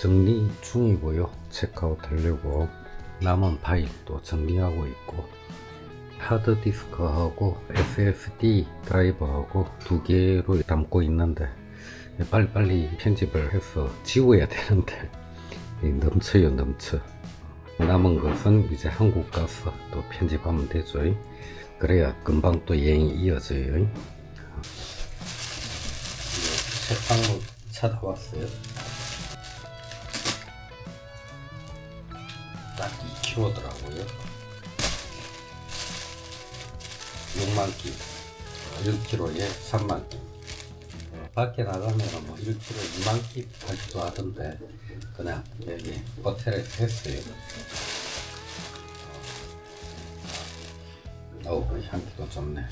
정리 중이고요. 체크아웃 하려고 남은 파일도 정리하고 있고 하드디스크하고 SSD 드라이버하고 두 개로 담고 있는데 빨리빨리 편집을 해서 지워야 되는데 이 넘쳐요 넘쳐. 남은 것은 이제 한국 가서 또 편집하면 되죠. 그래야 금방 또 여행이 이어져요. 책방문 찾아왔어요 딱 2kg더라고요. 6만 끼 1kg에 3만 끼. 어, 밖에 나가면 뭐 1kg 2만 끼 하기도 하던데 그냥 여기 호텔에서 했어요. 어우 향기도 좋네.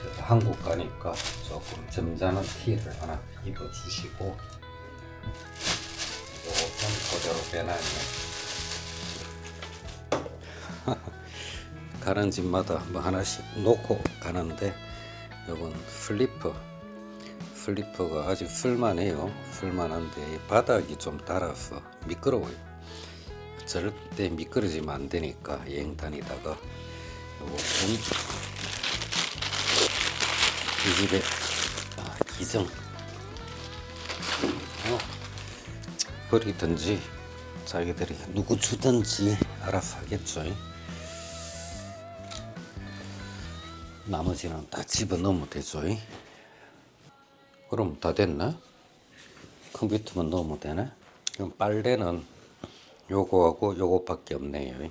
그래서 한국 가니까 조금 점잖은 티를 하나 입어주시고 요것은 그대로 빼놨네 가는 집마다 뭐 하나씩 놓고 가는데 요건 슬리퍼 슬리퍼가 아직 쓸만해요. 쓸만한데 이 바닥이 좀 달아서 미끄러워요. 절대 미끄러지면 안 되니까 여행 다니다가 이 집에 아, 기정. 어, 버리든지 자기들이 누구 주든지 알아서 하겠죠 나머지는 다 집어넣으면 되죠. 그럼 다 됐나? 컴퓨터만 넣으면 되나? 그럼 빨래는 요거하고 요거밖에 없네요.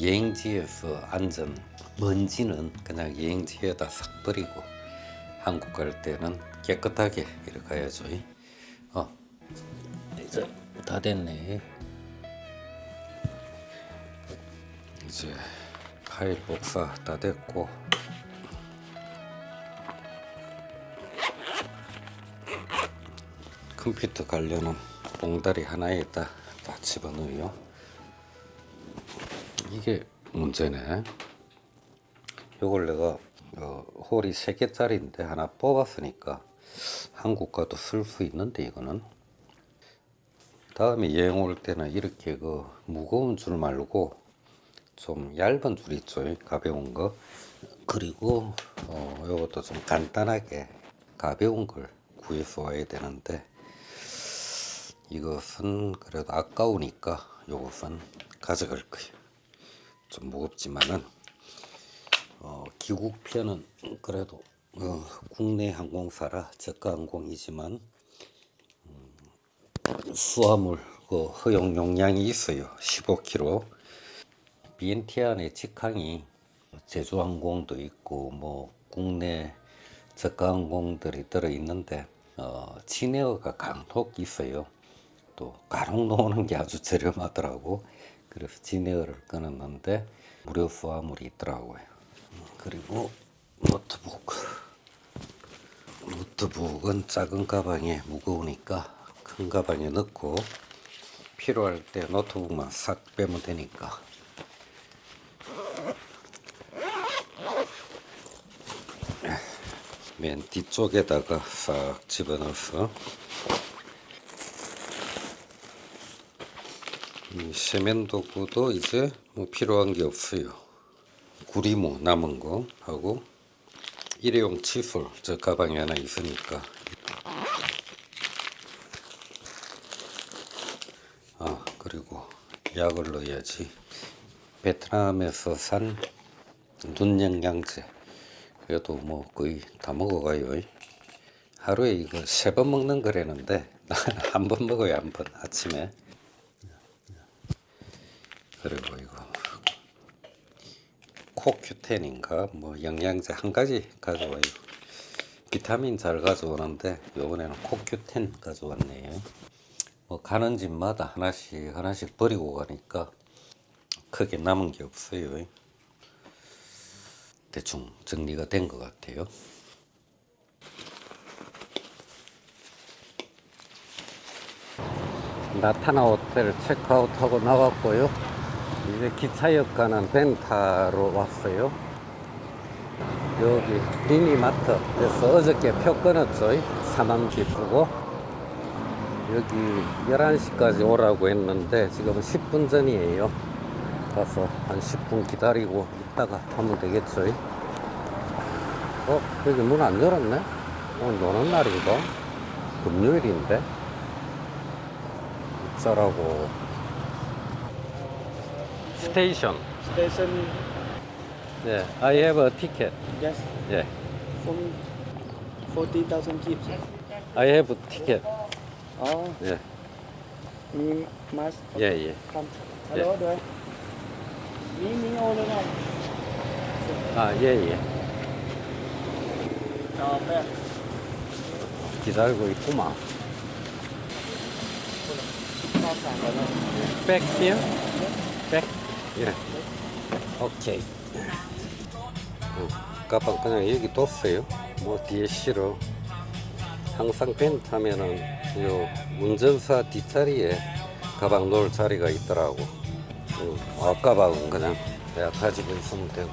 여행지에서 안전 먼지는 그냥 여행지에다 싹 버리고 한국 갈 때는 깨끗하게 이렇게 가야죠. 어, 이제 다 됐네. 이제 파일 복사 다 됐고. 컴퓨터 관련은 봉다리 하나에다 다 집어넣어요. 이게 문제네. 요걸 내가 어, 홀이 3개짜리인데 하나 뽑았으니까 한국 가도 쓸 수 있는데 이거는. 다음에 여행 올 때는 이렇게 그 무거운 줄 말고 좀 얇은 줄 있죠 가벼운 거. 그리고 어 요것도 좀 간단하게 가벼운 걸 구해서 와야 되는데 이것은 그래도 아까우니까 요것은 가져갈 거예요. 좀 무겁지만은 어 기국편은 그래도 어 국내 항공사라 저가 항공이지만 음, 수화물 그 허용 용량이 있어요. 15kg 안에 직항이 제주항공도 있고 뭐 국내 저가항공들이 들어 있는데 어, 진에어가 간혹 있어요. 또 간혹 나오는 게 아주 저렴하더라고. 그래서 진에어를 끊었는데 무료 수화물이 있더라고요. 그리고 노트북. 노트북은 작은 가방에 무거우니까 큰 가방에 넣고 필요할 때 노트북만 싹 빼면 되니까 맨 뒤쪽에다가 싹 집어넣어서 이 세면도구도 이제 뭐 필요한 게 없어요. 구리모 남은 거 하고 일회용 칫솔 저 가방에 하나 있으니까. 아 그리고 약을 넣어야지. 베트남에서 산 눈영양제 그래도 뭐 거의 다 먹어가요. 하루에 이거 세 번 먹는 거라는데 한 번 먹어요 한 번 아침에. 그리고 이거 코큐텐인가 뭐 영양제 한 가지 가져와요. 비타민 잘 가져오는데 요번에는 코큐텐 가져왔네요. 뭐 가는 집마다 하나씩 하나씩 버리고 가니까 크게 남은 게 없어요. 대충 정리가 된 것 같아요. 나타나 호텔 체크아웃하고 나왔고요. 이제 기차역 가는 벤타로 왔어요. 여기 미니마트. 그래서 어저께 표 끊었죠. 사망 기프고. 여기 11시까지 오라고 했는데 지금 10분 전이에요. 가서 한 10분 기다리고 있다가 하면 되겠죠. 어, 여기 문 안 열었네? 오늘 노는 날인가? 금요일인데? 어쩌라고. 스테이션. Station, 예, I have a ticket. yes, 예, from 40,000 kids. I have a ticket. Oh, 예, you must 예, 예. come. Hello, yeah. 아, 예, 예. 기다리고 있구만. Back here? Back? 예. 오케이. 어, 가방 그냥 여기 뒀어요. 뭐 뒤에 실어. 항상 밴 타면은 요 운전사 뒷자리에 가방 놓을 자리가 있더라고. 어, 앞가방은 그냥 내가 가지고 있으면 되고.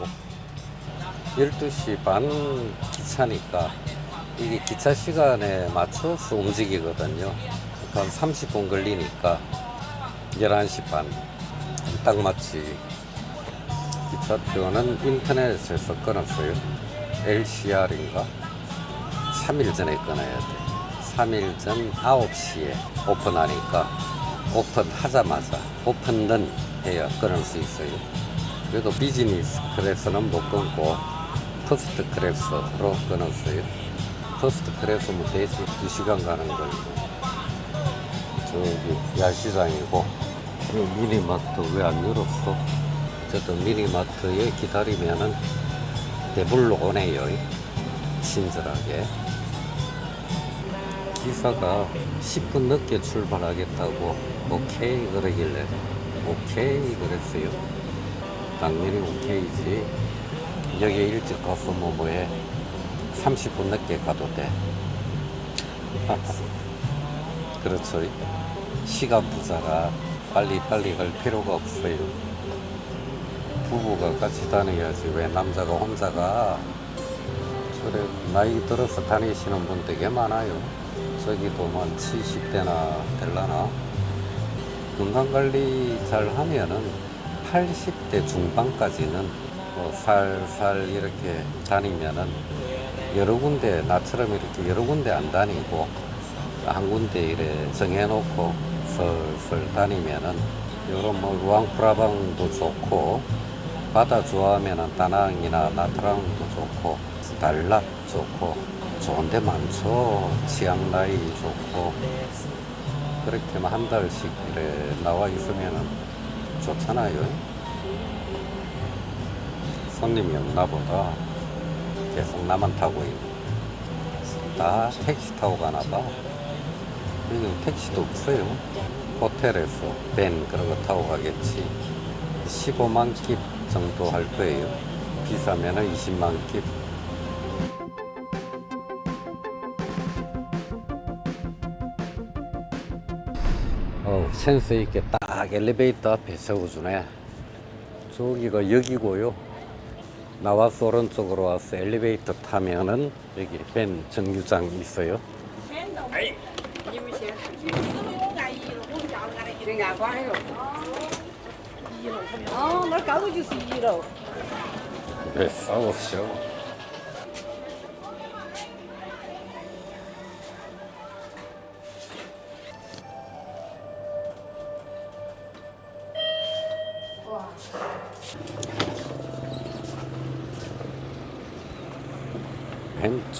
12시 반 기차니까 이게 기차 시간에 맞춰서 움직이거든요. 한 30분 걸리니까 11시 반. 딱 맞지. 기차표는 인터넷에서 끊었어요. LCR인가? 3일 전에 끊어야 돼. 3일 전 9시에 오픈하니까 오픈하자마자 오픈런 해야 끊을 수 있어요. 그래도 비즈니스 클래스는 못 끊고 퍼스트 클래스로 끊었어요. 퍼스트 클래스면 대신 2시간 가는 거예요. 저기 야시장이고 이 미니마트 왜 안 열었어? 어쨌든 미니마트에 기다리면은 배불러 오네요. 친절하게. 기사가 10분 늦게 출발하겠다고 오케이 그러길래 오케이 그랬어요. 당연히 오케이지. 여기 일찍 가서 뭐 뭐해 30분 늦게 가도 돼. 그렇죠. 시간 부자가 빨리 빨리 갈 필요가 없어요. 부부가 같이 다녀야지 왜 남자가 혼자 가 그래 나이 들어서 다니시는 분 되게 많아요. 저기도 만 70대나 될라나 건강관리 잘 하면은 80대 중반까지는 뭐 살살 이렇게 다니면은 여러 군데 나처럼 이렇게 여러 군데 안 다니고 한 군데 이래 정해놓고 슬슬 다니면은 요런 뭐 루앙프라방도 좋고 바다 좋아하면은 다낭이나 나트랑도 좋고 달랏 좋고 좋은 데 많죠. 치앙라이 좋고 그렇게만 한 달씩 이래 나와 있으면은 좋잖아요. 손님이 없나 보다. 계속 나만 타고 있는 다 택시 타고 가나 봐. 여기 택시도 없어요. 호텔에서 밴 그런 거 타고 가겠지. 15만 킵 정도 할 거예요. 비싸면은 20만 킵 센스 있게 딱 엘리베이터 앞에 세워주네. 저기가 그 여기고요. 나와서 오른쪽으로 와서 엘리베이터 타면은 여기 벤 정류장 있어요. 네, 싸우시오.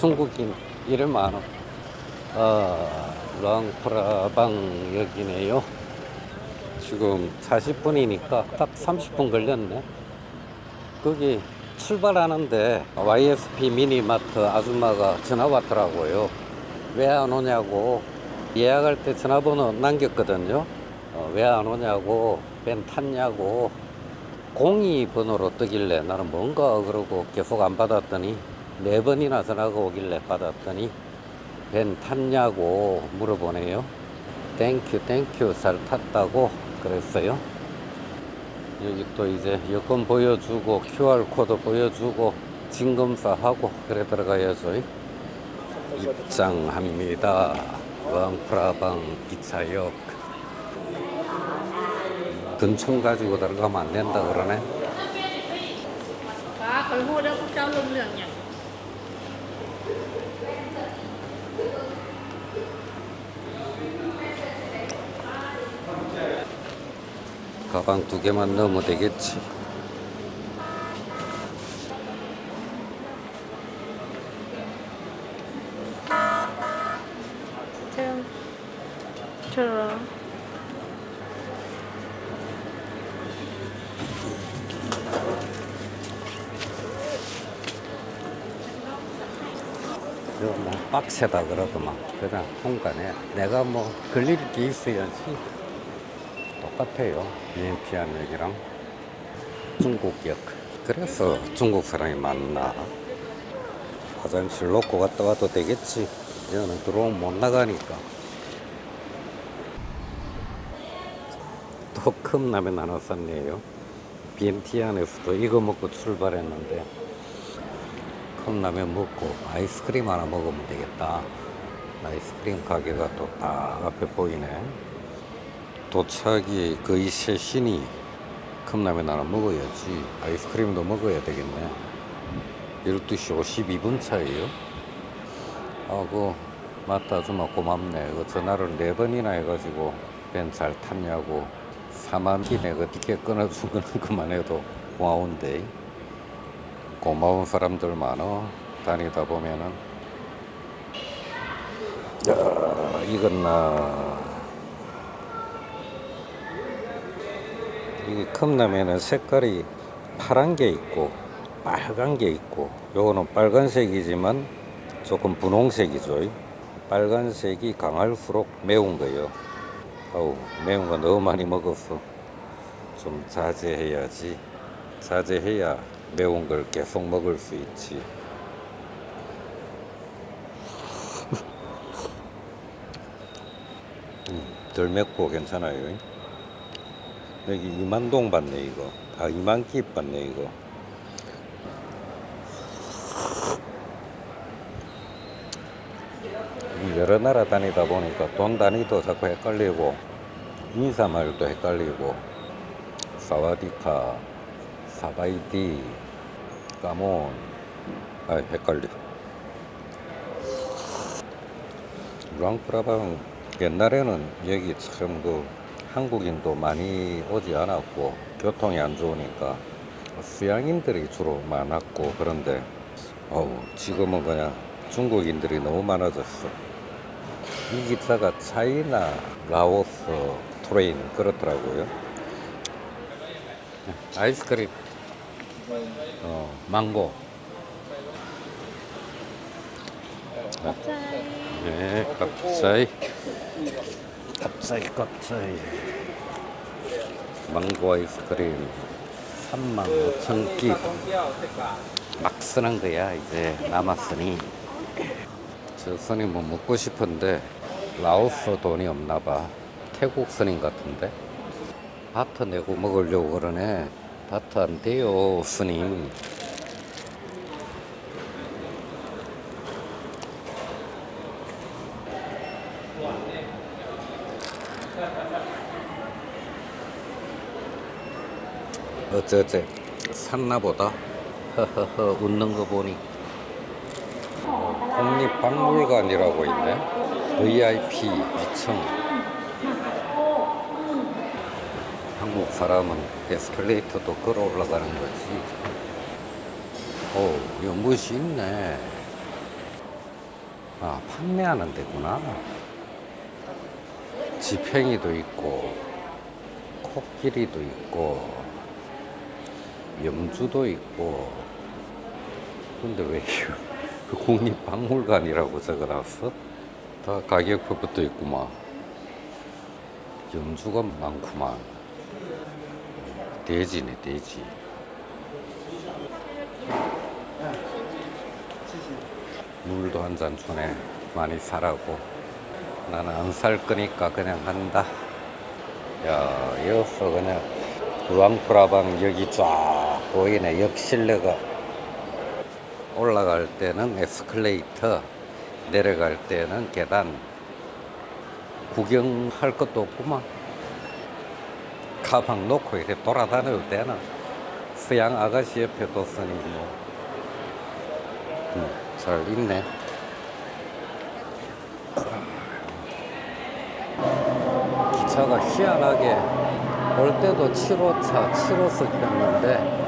중국인 이름 많아. 아, 랑프라방 여기네요. 지금 40분이니까 딱 30분 걸렸네. 거기 출발하는데 YSP 미니마트 아줌마가 전화 왔더라고요. 왜 안 오냐고 예약할 때 전화번호 남겼거든요. 어, 왜안 오냐고 벤 탔냐고 02 번호로 뜨길래 나는 뭔가 그러고 계속 안 받았더니 네 번이나 전화가 오길래 받았더니 벤 탔냐고 물어보네요. 땡큐 땡큐 잘 탔다고 그랬어요. 여기 또 이제 여권 보여주고 QR 코드 보여주고 진검사 하고 그래 들어가야죠. 입장합니다. 왕프라방 기차역. 등촌 가지고 들어가면 안 된다 그러네. 아, 걸고 오자고 짜는 거 아니야. 가방 두 개만 넣으면 되겠지. 참 저런 뭐 빡세다 그러더만. 그냥 홍간에. 내가 뭐 걸릴 게 있어야지 똑같아요. 비엔티안역이랑 중국역. 그래서 중국 사람이 많나? 화장실 놓고 갔다 와도 되겠지. 여기는 들어오면 못 나가니까. 또 컵라면 하나 샀네요. 비엔티안에서도 이거 먹고 출발했는데 컵라면 먹고 아이스크림 하나 먹으면 되겠다. 아이스크림 가게가 또 딱 앞에 보이네. 도착이 거의 셋이니 컵라면 하나 먹어야지. 아이스크림도 먹어야 되겠네. 12시 52분 차이요. 아고 맞다 아줌마 고맙네. 그 전화를 네 번이나 해가지고 벤 잘 탔냐고 4만 끼네 그 티켓 끊어준 거는 그만해도 고마운데. 고마운 사람들 많어 다니다 보면은 야 이건 나 이 컵라면은 색깔이 파란 게 있고 빨간 게 있고 요거는 빨간색이지만 조금 분홍색이죠 빨간색이 강할수록 매운 거예요 어우 매운 거 너무 많이 먹었어 좀 자제해야지 자제해야 매운 걸 계속 먹을 수 있지. 음, 덜 맵고 괜찮아요. 여기 2만 동 받네 이거. 아 2만 끼 받네 이거. 여러 나라 다니다 보니까 돈 단위도 자꾸 헷갈리고 인사말도 헷갈리고 사와디카 사바이디 까몬 아 헷갈리 랑프라방 옛날에는 여기 참그 한국인도 많이 오지 않았고 교통이 안 좋으니까 수양인들이 주로 많았고 그런데 어우 지금은 그냥 중국인들이 너무 많아졌어. 이 기차가 차이나 라오스 트레인 그렇더라고요. 아이스크림 어 망고. 네. 갑자이 갑자이 갑자이 망고 아이스크림 35,000끼. 막 쓰는 거야 이제 남았으니. 저 스님 뭐 먹고 싶은데 라오스 돈이 없나 봐. 태국 스님 같은데? 바트 내고 먹으려고 그러네. 바트 안 돼요 스님 어쩌지 샀나 보다. 허허허 웃는 거 보니. 국립박물관이라고 있네. VIP 2층. 한국 사람은 에스컬레이터도 걸어 올라가는 거지. 오 연못이 있네. 아 판매하는 데구나. 지팽이도 있고 코끼리도 있고 염주도 있고 근데 왜그 국립박물관이라고 적어놨어? 다 가격표부터 있구만. 염주가 많구만. 돼지네 돼지. 물도 한 잔 주네 많이 사라고. 나는 안 살 거니까 그냥 한다. 야 여기서 그냥. 루앙프라방 여기 쫙 보이네 역실내가 올라갈 때는 에스컬레이터 내려갈 때는 계단 구경할 것도 없구만. 가방 놓고 이렇게 돌아다녀도 되나? 서양 아가씨 옆에 뒀으니 뭐. 음, 잘 있네. 기차가 희한하게 올 때도 7호차 7호석이었는데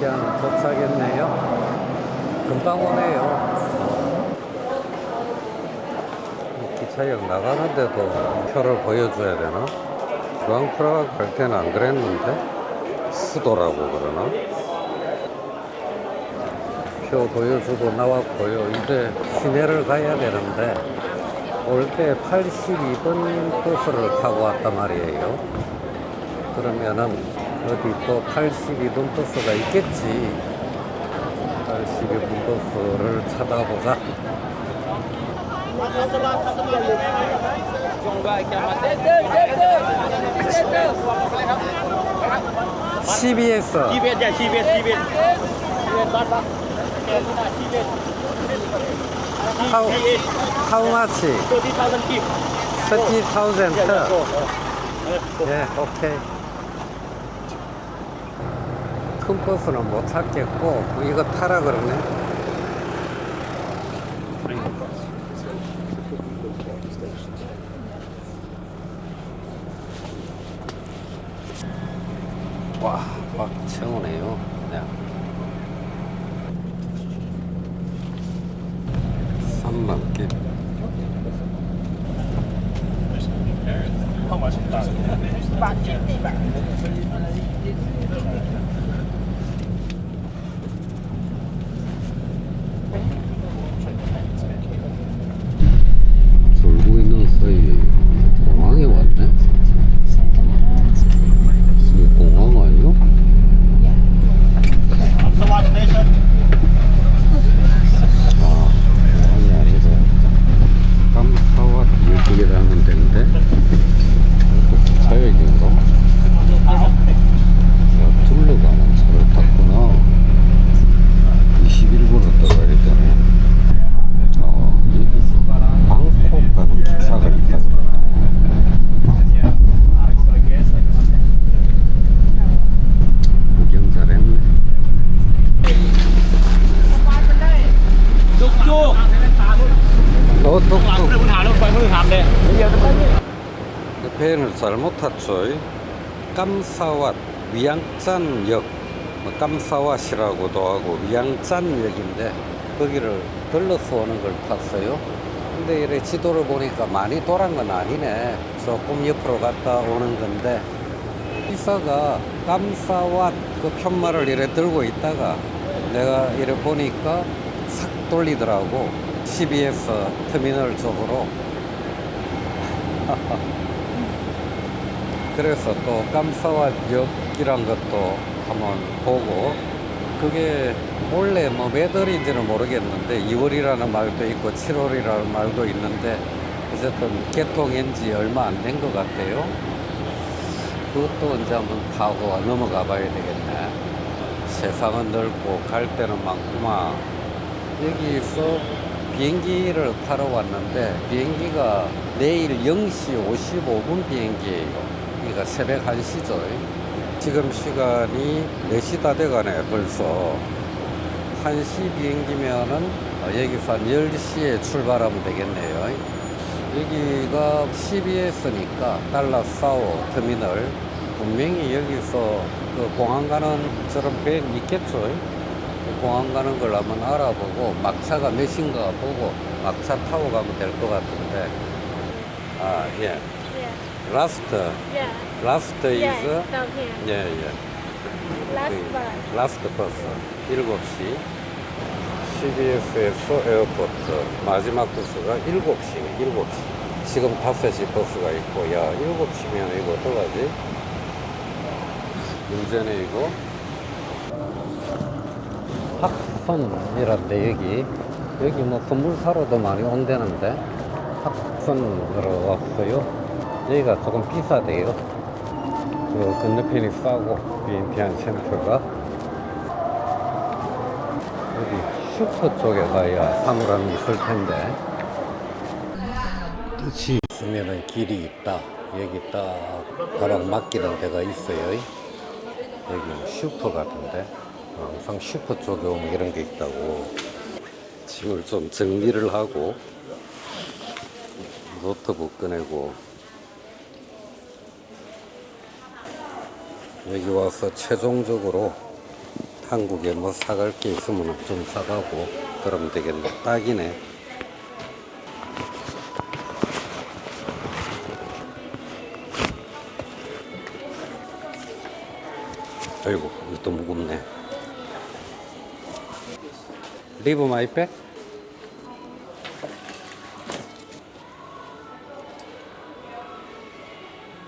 头。 인티아는 도착했네요. 금방 오네요. 이 기차역 나가는데도 표를 보여줘야 되나? 주앙프라가 갈 때는 안 그랬는데 수도라고 그러나? 표 보여주고 나왔고요. 이제 시내를 가야 되는데 올 때 82번 버스를 타고 왔단 말이에요. 그러면은 어디 또 80이 돈버스가 있겠지 80이 돈버스를 찾아보자 CBS CBS CBS CBS How, how much? 30,000 30,000 Yeah, okay 큰 버스는 못 찾겠고 이거 타라 그러네. 잘못 탔죠. 깜사왓 위양짠역, 뭐 깜사왓이라고도 하고 위양짠역인데 거기를 들러서 오는 걸 탔어요. 근데 이래 지도를 보니까 많이 돌은 건 아니네. 조금 옆으로 갔다 오는 건데 기사가 깜사왓 그 편말을 이래 들고 있다가 내가 이래 보니까 싹 돌리더라고. CBS 터미널 쪽으로 그래서 또 깜사와역이란 것도 한번 보고 그게 원래 뭐몇 월인지는 모르겠는데 2월이라는 말도 있고 7월이라는 말도 있는데 어쨌든 개통인지 얼마 안 된 것 같아요. 그것도 이제 한번 타고 넘어가 봐야 되겠네. 세상은 넓고 갈 데는 많구만. 여기서 비행기를 타러 왔는데 비행기가 내일 0시 55분 비행기예요. 그러니까 새벽 1시죠. 지금 시간이 4시 다 돼가네 벌써. 1시 비행기면은 어, 여기서 한 10시에 출발하면 되겠네요. 여기가 CBS니까 달라사우 터미널 분명히 여기서 그 공항 가는 저런 배 있겠죠. 공항 가는 걸 한번 알아보고 막차가 몇인가 보고 막차 타고 가면 될 것 같은데 아 예. 라스트 Yeah. 라스트 Yes, 이즈 down here. 예 예. Last 그 one. 라스트 버스 7시 CBS에서 에어포트 마지막 버스가 7시네 7시 지금 5시 버스가 있고 야 7시면 이거 어떡하지? 문제네 이거 학선이란데 여기 여기 뭐 선물 사러도 많이 온다는데 학선으로 왔어요 여기가 조금 비싸대요. 그 건너편이 싸고 비엔티안 센터가. 여기 슈퍼 쪽에 가야 사물함이 있을 텐데. 뜻이 있으면은 길이 있다. 여기 딱 가방 맡기는 데가 있어요. 여기 슈퍼 같은데. 어, 항상 슈퍼 쪽에 오면 이런 게 있다고. 짐을 좀 정리를 하고 노트북 꺼내고 여기 와서 최종적으로 한국에 뭐 사갈 게 있으면 좀 사가고 그러면 되겠네 딱이네 아이고 이것도 무겁네 리브 마이 백?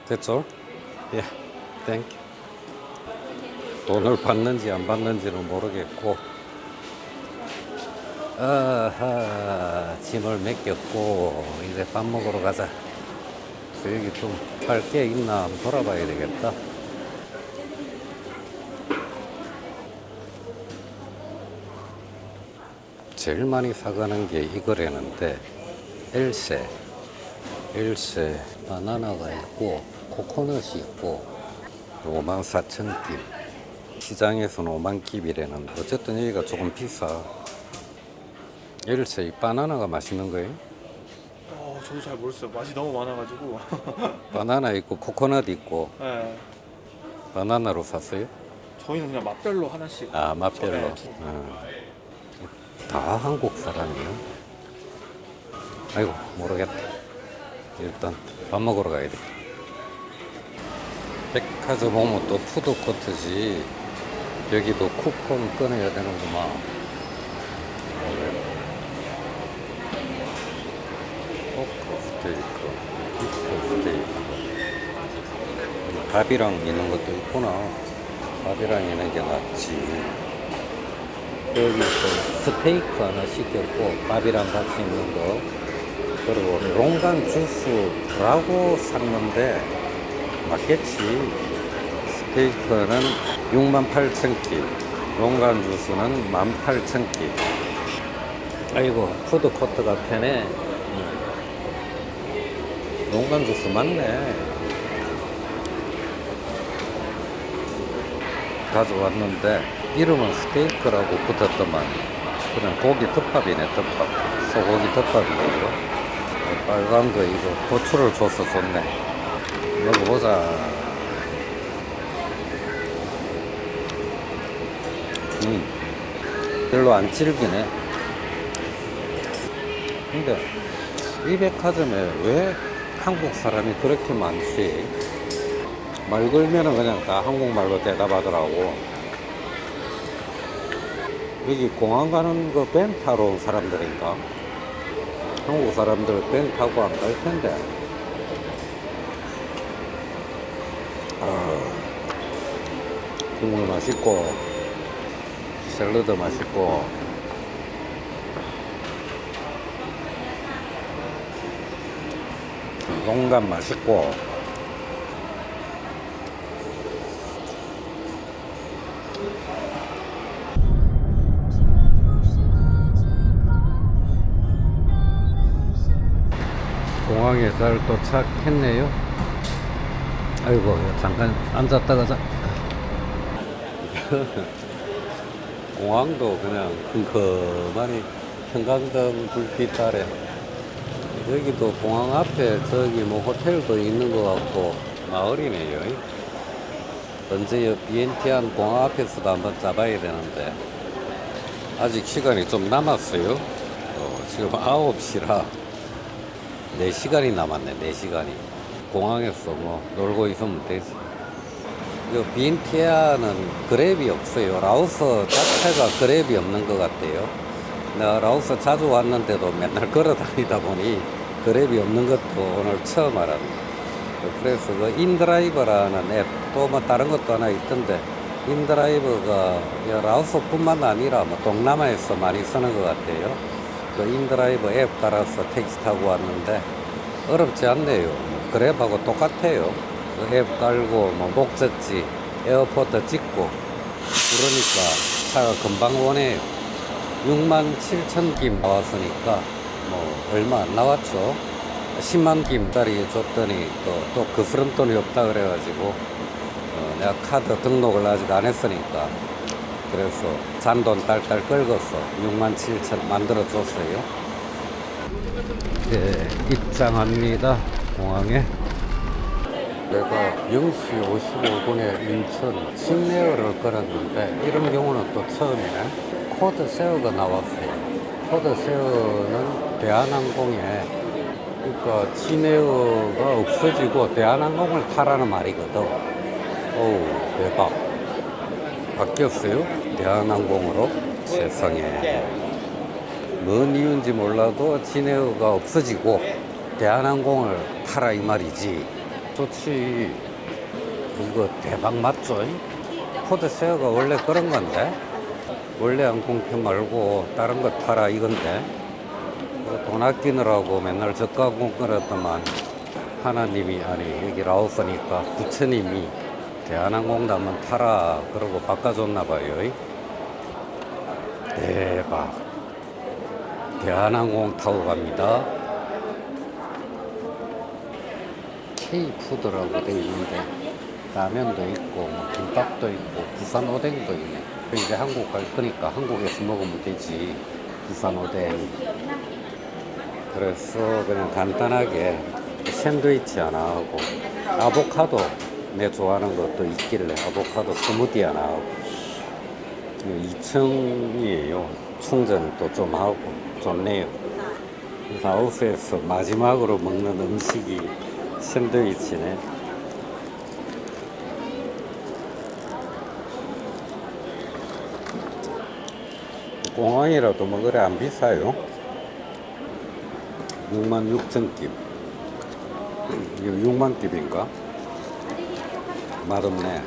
됐죠? 예, 땡큐 돈을 받는지 안 받는지는 모르겠고 아하 짐을 맡겼고 이제 밥 먹으러 가자. 여기 좀팔게 있나 한번 돌아봐야 되겠다. 제일 많이 사가는 게 이거라는데 엘세. 엘세 바나나가 있고 코코넛이 있고 5만 4천 깁 시장에서는 5만 깁이라는 어쨌든 여기가 조금 비싸 엘세 이 바나나가 맛있는 거예요? 어, 저도 잘 모르겠어요. 맛이 너무 많아가지고. 바나나 있고 코코넛 있고 네. 바나나로 샀어요? 저희는 그냥 맛별로 하나씩. 아 맛별로 네, 두- 어. 다 한국 사람이야 아이고 모르겠다 일단 밥 먹으러 가야 돼 백화점 오면 또 푸드코트지 여기도 쿠폰 꺼내야 되는구만. 스테이크. 밥이랑 있는 것도 있구나. 밥이랑 있는 게 낫지. 여기 또 스테이크 하나 시켰고 밥이랑 같이 있는 거. 그리고 롱간 주스라고 샀는데 맞겠지? 스테이크는 6만 8천 끼 롱간 주스는 1만 8천 끼 아이고 푸드코트가 편해. 음. 롱간 주스 맞네. 가져왔는데 이름은 스테이크라고 붙었더만. 그냥 고기 덮밥이네 덮밥. 소고기 덮밥이고 빨간 거 이거 고추를 줘서 좋네. 먹어보자 음. 별로 안 질기네. 근데 이 백화점에 왜 한국 사람이 그렇게 많지? 말 걸면은 그냥 다 한국말로 대답하더라고. 여기 공항 가는 거밴 타러 온 사람들인가? 한국 사람들 밴 타고 안 갈 텐데. 아, 국물 맛있고, 샐러드 맛있고, 농감 맛있고, 공항에 잘 도착했네요. 아이고, 잠깐 앉았다 가 자. 공항도 그냥 컴컴하니 형광등 불빛 아래. 여기도 공항 앞에 저기 뭐 호텔도 있는 것 같고 마을이네요. 언제 비엔티안 공항 앞에서도 한번 잡아야 되는데 아직 시간이 좀 남았어요. 어, 지금 9시라 4시간이 남았네, 4시간이. 공항에서 뭐 놀고 있으면 되지. 이 빈 티아는 그랩이 없어요. 라오스 자체가 그랩이 없는 것 같아요. 라오스 자주 왔는데도 맨날 걸어 다니다 보니 그랩이 없는 것도 오늘 처음 알았네. 그래서 그 인드라이버라는 앱, 또 뭐 다른 것도 하나 있던데, 인드라이버가 이 라오스뿐만 아니라 뭐 동남아에서 많이 쓰는 것 같아요. 그 인드라이버 앱 따라서 택시 타고 왔는데, 어렵지 않네요. 그랩하고 똑같아요. 그앱 깔고, 뭐 목적지, 에어포트 찍고, 그러니까 차가 금방 오네요. 6만 7천 김 나왔으니까 뭐 얼마 안 나왔죠. 10만 김짜리 줬더니 또, 또 그 스름 돈이 없다 그래가지고 어, 내가 카드 등록을 아직 안 했으니까 그래서 잔돈 딸딸 긁었어. 6만 7천 만들어 줬어요. 네, 입장합니다. 공항에. 내가 0시 55분에 인천 신내어를 걸었는데 이런 경우는 또 처음이네. 코드 세어가 나왔어요. 코드 세어는 대한항공에 그러니까 진에어가 없어지고 대한항공을 타라는 말이거든. 오 대박. 바뀌었어요? 대한항공으로? 세상에. 뭔 이유인지 몰라도 진에어가 없어지고 대한항공을 타라 이 말이지. 좋지. 이거 대박 맞죠? 코드 세어가 원래 그런 건데 원래 항공편 말고 다른 거 타라 이건데 이거 돈 아끼느라고 맨날 저가 항공 끌었더만 하나님이 아니 여기 라오스니까 부처님이 대한항공 한번 타라 그러고 바꿔줬나 봐요. 대박. 대한항공 타고 갑니다. K푸드라고 돼 있는데 라면도 있고 뭐 김밥도 있고 부산 오뎅도 있네. 그 이제 한국 갈 거니까 한국에서 먹으면 되지. 부산 오뎅. 그래서 그냥 간단하게 샌드위치 하나 하고 아보카도 내 좋아하는 것도 있길래 아보카도 스무디 하나 하고 2층이에요. 충전도 좀 하고 좋네요. 라오스에서 마지막으로 먹는 음식이 샌드위치네. 공항이라도 뭐 그래 안 비싸요. 6만 6천 깁. 이거 6만 깁인가? 맛없네.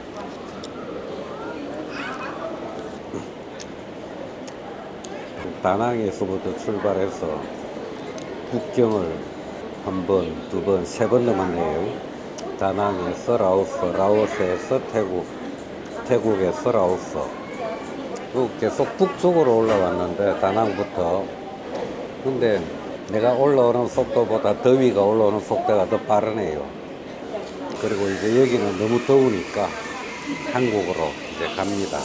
다낭에서부터 출발해서 국경을 한 번, 두 번, 세번 넘었네요. 다낭에서 라오스, 라오스에서 태국, 태국에서 라오스. 그 계속 북쪽으로 올라왔는데 다낭부터. 근데 내가 올라오는 속도보다 더위가 올라오는 속도가 더 빠르네요. 그리고 이제 여기는 너무 더우니까 한국으로 이제 갑니다.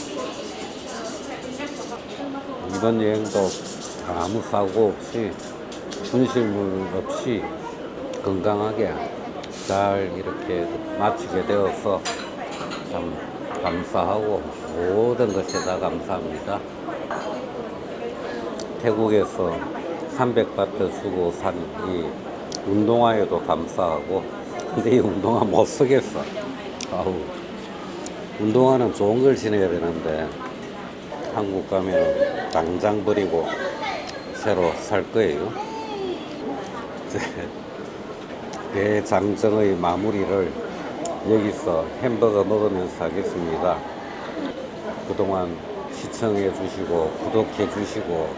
이번 여행도 아무 사고 없이 분실물 없이 건강하게 잘 이렇게 마치게 되어서 참 감사하고 모든 것에 다 감사합니다. 태국에서 300바트 주고 산 이 운동화에도 감사하고 근데 이 운동화 못 쓰겠어. 아우 운동화는 좋은 걸 신어야 되는데 한국 가면 당장 버리고 새로 살 거예요. 대장정의 마무리를 여기서 햄버거 먹으면서 하겠습니다. 그동안 시청해 주시고 구독해 주시고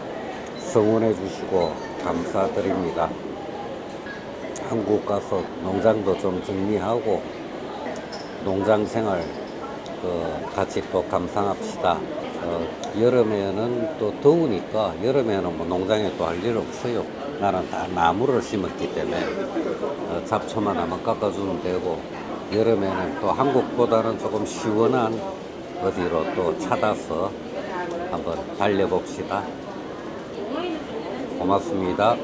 성원해 주시고 감사드립니다. 한국 가서 농장도 좀 정리하고 농장 생활 그 같이 또 감상합시다. 어, 여름에는 또 더우니까 여름에는 뭐 농장에 또 할 일 없어요. 나는 다 나무를 심었기 때문에 어, 잡초만 한번 깎아주면 되고 여름에는 또 한국보다는 조금 시원한 어디로 또 찾아서 한번 달려봅시다. 고맙습니다.